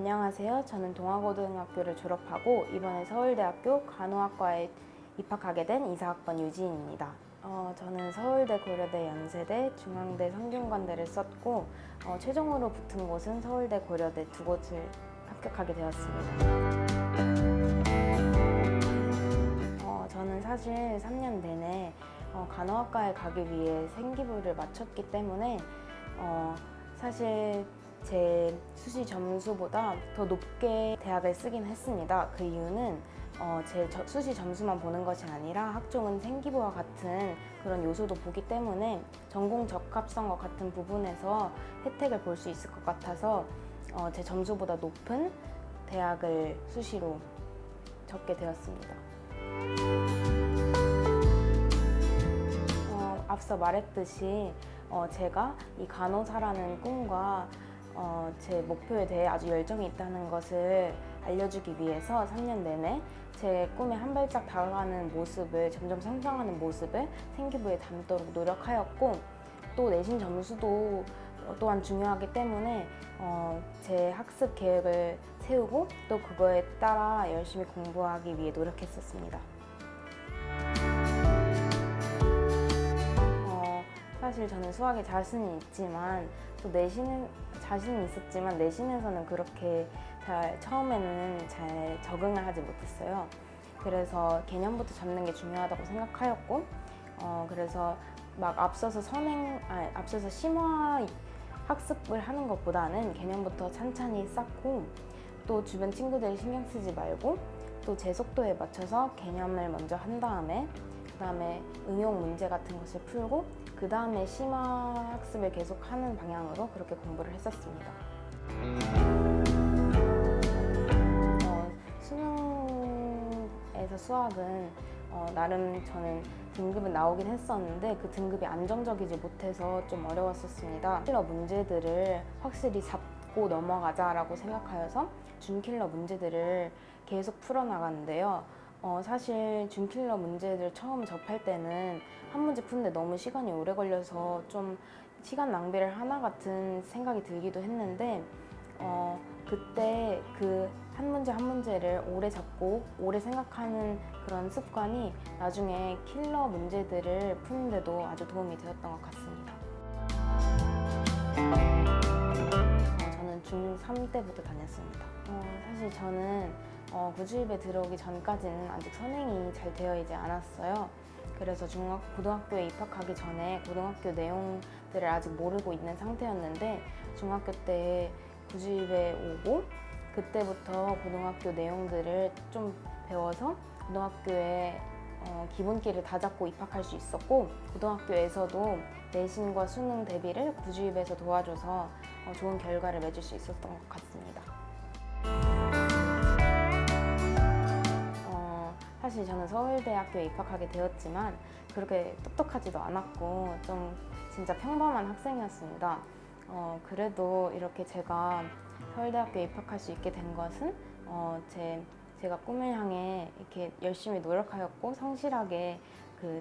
안녕하세요. 저는 동아고등학교를 졸업하고 이번에 서울대학교 간호학과에 입학하게 된 이사학번 유지인입니다. 어, 저는 서울대, 고려대, 연세대, 중앙대, 성균관대를 썼고 어, 최종으로 붙은 곳은 서울대, 고려대 두 곳을 합격하게 되었습니다. 어, 저는 사실 3년 내내 어, 간호학과에 가기 위해 생기부를 마쳤기 때문에 어, 사실 제 수시 점수보다 더 높게 대학을 쓰긴 했습니다. 그 이유는 어, 제 저- 수시 점수만 보는 것이 아니라 학종은 생기부와 같은 그런 요소도 보기 때문에 전공 적합성과 같은 부분에서 혜택을 볼 수 있을 것 같아서 어, 제 점수보다 높은 대학을 수시로 적게 되었습니다. 어, 앞서 말했듯이 어, 제가 이 간호사라는 꿈과 어, 제 목표에 대해 아주 열정이 있다는 것을 알려주기 위해서 3년 내내 제 꿈에 한 발짝 다가가는 모습을 점점 성장하는 모습을 생기부에 담도록 노력하였고 또 내신 점수도 어, 또한 중요하기 때문에 어, 제 학습 계획을 세우고 또 그거에 따라 열심히 공부하기 위해 노력했었습니다. 어, 사실 저는 수학에 자신이 있지만 또 내신은 자신이 있었지만 내신에서는 그렇게 잘 처음에는 잘 적응을 하지 못했어요. 그래서 개념부터 잡는 게 중요하다고 생각하였고, 어, 그래서 막 앞서서 선행, 아니, 앞서서 심화 학습을 하는 것보다는 개념부터 찬찬히 쌓고 또 주변 친구들이 신경 쓰지 말고 또 제 속도에 맞춰서 개념을 먼저 한 다음에 그 다음에 응용 문제 같은 것을 풀고 그 다음에 심화 학습을 계속 하는 방향으로 그렇게 공부를 했었습니다. 어, 수능에서 수학은 어, 나름 저는 등급은 나오긴 했었는데 그 등급이 안정적이지 못해서 좀 어려웠었습니다. 킬러 문제들을 확실히 잡고 넘어가자라고 생각하여서 준킬러 문제들을 계속 풀어나가는데요. 어, 사실 준킬러 문제들 처음 접할 때는 한 문제 푸는데 너무 시간이 오래 걸려서 좀 시간 낭비를 하나 같은 생각이 들기도 했는데 어, 그때 그 한 문제 한 문제를 오래 잡고 오래 생각하는 그런 습관이 나중에 킬러 문제들을 푸는데도 아주 도움이 되었던 것 같습니다. 어, 저는 중3 때부터 다녔습니다. 어, 사실 저는 어, 구주입에 들어오기 전까지는 아직 선행이 잘 되어 있지 않았어요. 그래서 중학, 고등학교에 입학하기 전에 고등학교 내용들을 아직 모르고 있는 상태였는데 중학교 때 구주입에 오고 그때부터 고등학교 내용들을 좀 배워서 고등학교에 어, 기본기를 다 잡고 입학할 수 있었고 고등학교에서도 내신과 수능 대비를 구주입에서 도와줘서 어, 좋은 결과를 맺을 수 있었던 것 같습니다. 사실 저는 서울대학교에 입학하게 되었지만 그렇게 똑똑하지도 않았고 좀 진짜 평범한 학생이었습니다. 어, 그래도 이렇게 제가 서울대학교에 입학할 수 있게 된 것은 어, 제 제가 꿈을 향해 이렇게 열심히 노력하였고 성실하게 그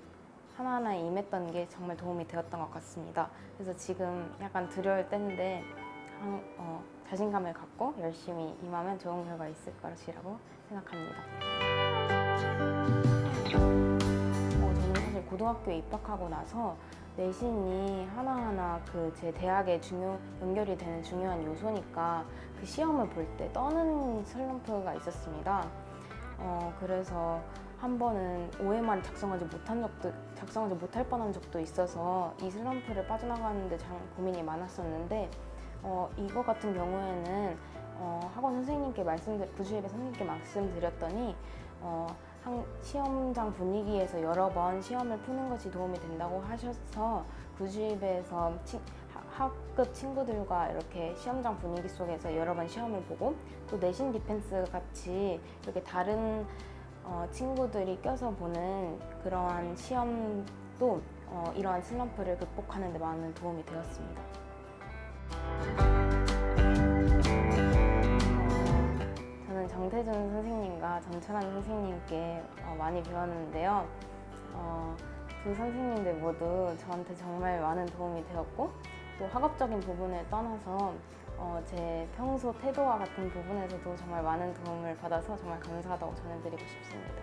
하나하나에 임했던 게 정말 도움이 되었던 것 같습니다. 그래서 지금 약간 두려울 때인데 한- 어, 자신감을 갖고 열심히 임하면 좋은 결과 있을 것이라고 생각합니다. 어, 저는 사실 고등학교에 입학하고 나서 내신이 하나하나 그 제 대학에 중요 연결이 되는 중요한 요소니까 그 시험을 볼 때 떠는 슬럼프가 있었습니다. 어, 그래서 한 번은 OMR 작성하지 못한 적도 작성하지 못할 뻔한 적도 있어서 이 슬럼프를 빠져나가는데 참 고민이 많았었는데 어, 이거 같은 경우에는 어, 학원 선생님께 말씀드 구주예배 선생님께 말씀드렸더니 어, 한, 시험장 분위기에서 여러 번 시험을 푸는 것이 도움이 된다고 하셔서 치- 하- 학급 친구들과 이렇게 시험장 분위기 속에서 여러 번 시험을 보고 또 내신 디펜스 같이 이렇게 다른 어, 친구들이 껴서 보는 그러한 시험도 어, 이러한 슬럼프를 극복하는 데 많은 도움이 되었습니다. 정태준 선생님과 전철한 선생님께 어, 많이 배웠는데요. 어, 두 선생님들 모두 저한테 정말 많은 도움이 되었고 또 학업적인 부분을 떠나서 어, 제 평소 태도와 같은 부분에서도 정말 많은 도움을 받아서 정말 감사하다고 전해드리고 싶습니다.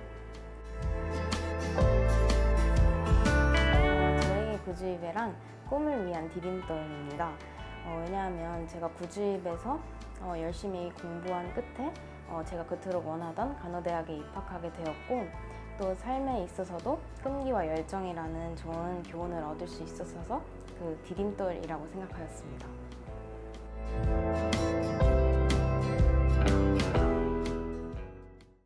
어, 저에게 구주입회란 꿈을 위한 디딤돌입니다. 어, 왜냐하면 제가 구주입에서 어, 열심히 공부한 끝에 어, 제가 그토록 원하던 간호대학에 입학하게 되었고 또 삶에 있어서도 끈기와 열정이라는 좋은 교훈을 얻을 수 있었어서 그 디딤돌이라고 생각하였습니다.